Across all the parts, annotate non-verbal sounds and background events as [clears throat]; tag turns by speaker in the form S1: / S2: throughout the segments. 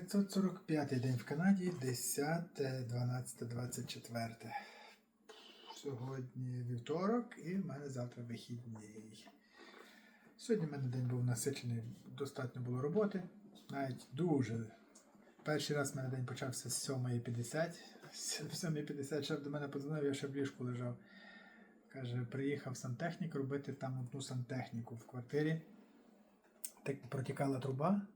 S1: 545 день в Канаді, 10, 12, 24. Сьогодні вівторок і в мене завтра вихідний. Сьогодні в мене день був насичений, достатньо було роботи. Навіть дуже. Перший раз в мене день почався з 7.50. З 7.50 шеф до мене подзвонив, я ще в ліжку лежав. Каже, приїхав сантехнік робити там одну сантехніку в квартирі. Так протікала труба в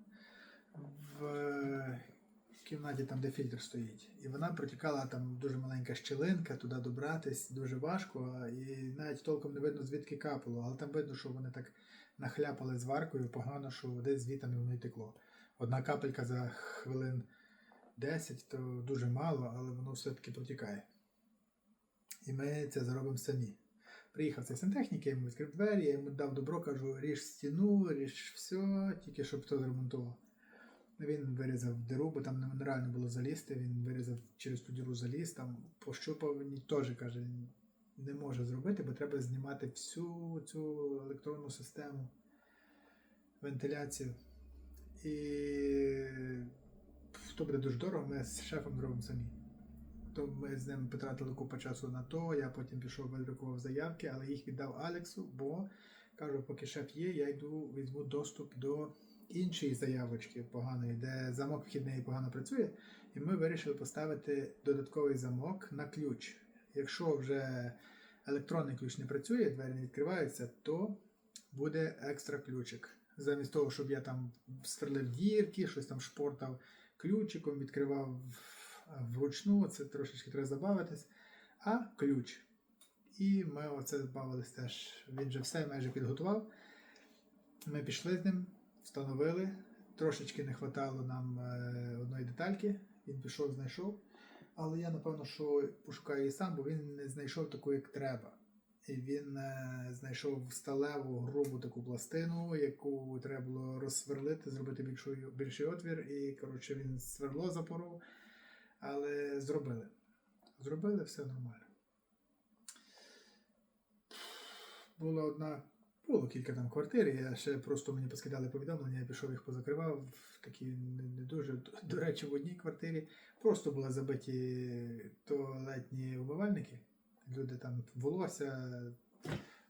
S1: кімнаті, там, де фільтр стоїть. І вона протікала там дуже маленька щілинка, туди добратись дуже важко, і навіть толком не видно, звідки капало. Але там видно, що вони так нахляпали зваркою, погано, що десь звідти воно й текло. Одна капелька за хвилин 10, то дуже мало, але воно все-таки протікає. І ми це зробимо самі. Приїхав цей сантехнік, я йому відкрив двері, я йому дав добро, кажу, ріж стіну, ріж все, тільки щоб хто зремонтував. Він вирізав диру, бо там нереально було залізти. Він вирізав через ту діру заліз, там пощупав, він теж каже, не може зробити, бо треба знімати всю цю електронну систему, вентиляцію. І то буде дуже дорого, ми з шефом зробимо самі. То ми з ним потратили купу часу на то, я потім пішов видрукував заявки, але їх віддав Алексу, бо кажу, поки шеф є, я йду візьму доступ до іншої заявочки поганої, де замок вхідний погано працює, і ми вирішили поставити додатковий замок на ключ. Якщо вже електронний ключ не працює, двері не відкриваються, то буде екстра ключик. Замість того, щоб я там сверлив дірки, щось там шпортав ключиком, відкривав вручну, це трошечки треба забавитись, а ключ. І ми оце збавились теж. Він же все майже підготував. Ми пішли з ним, встановили. Трошечки не вистачало нам е, одної детальки. Він пішов, знайшов. Але я напевно, що пошукаю її сам, бо він не знайшов таку, як треба. І він е, знайшов сталеву грубу таку пластину, яку треба було розсверлити, зробити більший, більший отвір. І коротше він сверло запоров. Але зробили. Зробили все нормально. Була одна, було кілька там квартир, я ще просто мені поскидали повідомлення, я пішов їх позакривав такі не, дуже. До речі, в одній квартирі просто були забиті туалетні умивальники. Люди там волосся,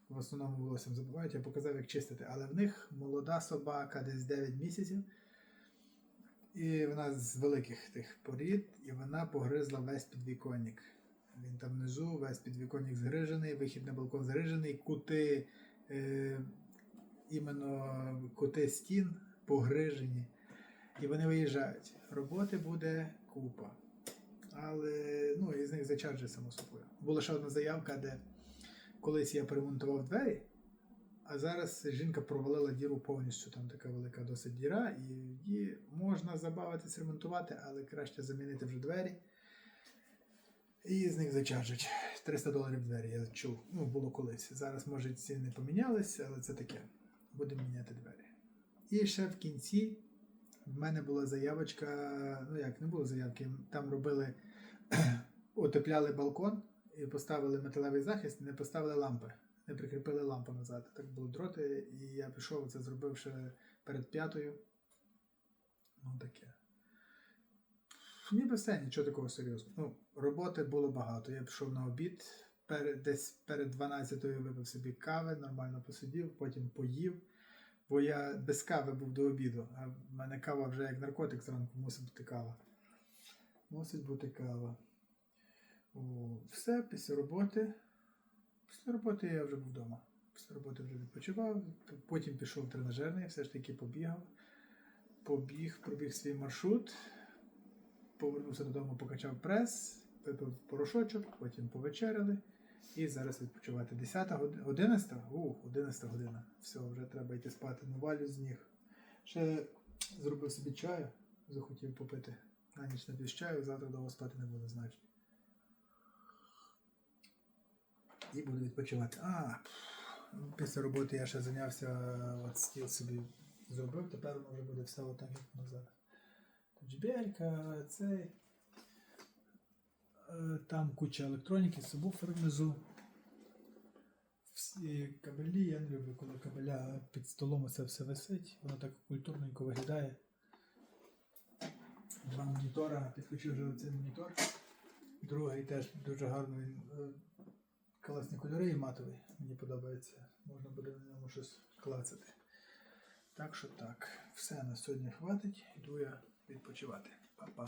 S1: в основному волоссям забувають, я показав, як чистити. Але в них молода собака, десь 9 місяців. І вона з великих тих порід, і вона погризла весь підвіконник. Він там внизу, весь підвіконник згрижений, вихід на балкон згрижений, кути, іменно кути стін погрижені. І вони виїжджають. Роботи буде купа. Але ну, із них зачарджує само собою. Була ще одна заявка, де колись я перемонтував двері, а зараз жінка провалила діру повністю. Там така велика досить діра, і її можна забавитись ремонтувати, але краще замінити вже двері. І з них зачаржать 300 доларів двері, я чув. Ну, було колись. Зараз, може, ціни помінялися, але це таке. Будемо міняти двері. І ще в кінці в мене була заявочка. Ну як, не було заявки. Там робили, [clears throat] утепляли балкон і поставили металевий захист, не поставили лампи. Не прикріпили лампу назад. Так були дроти, і я пішов це зробив ще перед п'ятою. Ну таке. Ніби все, нічого такого серйозного. Ну, роботи було багато. Я пішов на обід, перед, десь перед 12-ю випив собі кави, нормально посидів, потім поїв. Бо я без кави був до обіду, а в мене кава вже як наркотик зранку мусить бути кава. Мусить бути кава. О, все, після роботи. Після роботи я вже був вдома. Після роботи вже відпочивав, потім пішов тренажерний, все ж таки побігав. Побіг, пробіг свій маршрут, повернувся додому, покачав прес, випив порошочок, потім повечеряли. І зараз відпочивати. 10 година, 11? Ух, 11 година. Все, вже треба йти спати. Навалю з ніг. Ще зробив собі чаю, захотів попити. На ніч напів чаю, завтра довго спати не буду, значить. І буду відпочивати. А, після роботи я ще зайнявся, от стіл собі зробив, тепер воно вже буде все отак, як воно зараз. Джбелька, цей. Там куча електроніки, субвуфер внизу. Всі кабелі, я не люблю, коли кабеля під столом це все висить, воно так культурненько виглядає. Два монітора, підключив вже цей монітор. Другий теж дуже гарно він е, класні кольори і матовий. Мені подобається. Можна буде на ньому щось клацати. Так що так, все на сьогодні хватить. Іду я відпочивати. Па-па.